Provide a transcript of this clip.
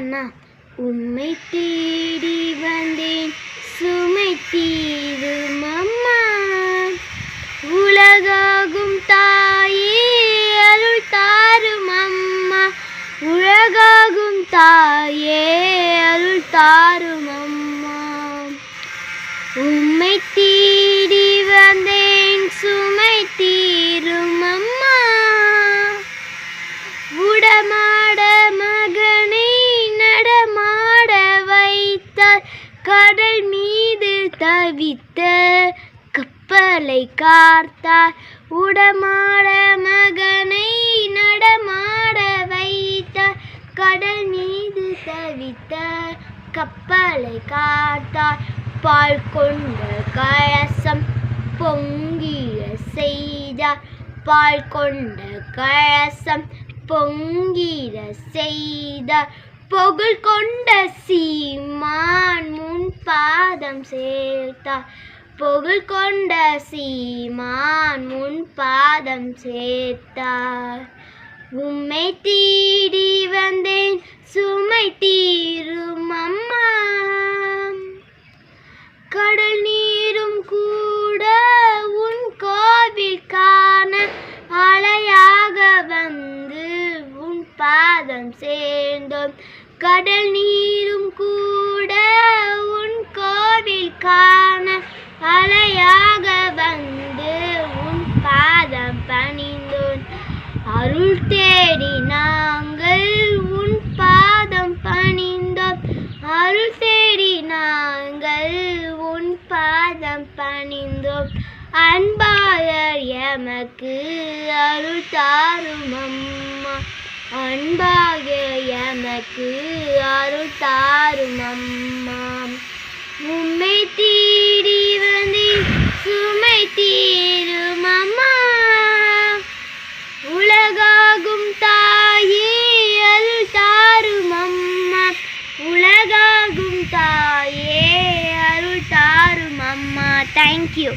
அண்ணா உம்மை தேடி வந்தேன். சுமை தீரும் அம்மா உலகாகும் தாயே அருள் தாரும் அம்மா உலகாகும் தாயே அருள் தாரும் கடல் மீது தவித்த கப்பலை கார்த்தார் உடமாட மகனை நடமாட வைத்தார். கடல் மீது தவித்த கப்பலை காத்தார். பால் கொண்ட கழசம் பொங்கிய செய்தார். பால் கொண்ட கழசம் பொங்கிட செய்தார். புகழ் கொண்ட சீமான் முன் சேர்த்தார். புகழ் கொண்ட சீமான் முன் பாதம் சேர்த்தார். உம்மை தீடி வந்தேன் சுமை தீரும் அம்மா. கடல் நீரும் கூட உன் கோவில் காண அலையாக வந்து உன் பாதம் சேர்ந்தோம். கடல் நீரும் கூட காண அலையாக வந்து உன் பாதம் பணிந்தோன். அருள் தேடி நாங்கள் உன் பாதம் பணிந்தோம். அருள் தேடி நாங்கள் உன் பாதம் பணிந்தோம். அன்பாயர் எமக்கு அருள் தாரும் அம்மா. அன்பாக எமக்கு அருள் தாரும் அம்மா. உம் தேடி வந்து சுமை தீரும் அம்மா. உலகாகும் தாயே அல் தாரும் அம்மா. உலகாகும் தாயே அருள் தாரும் அம்மா. தேங்க்யூ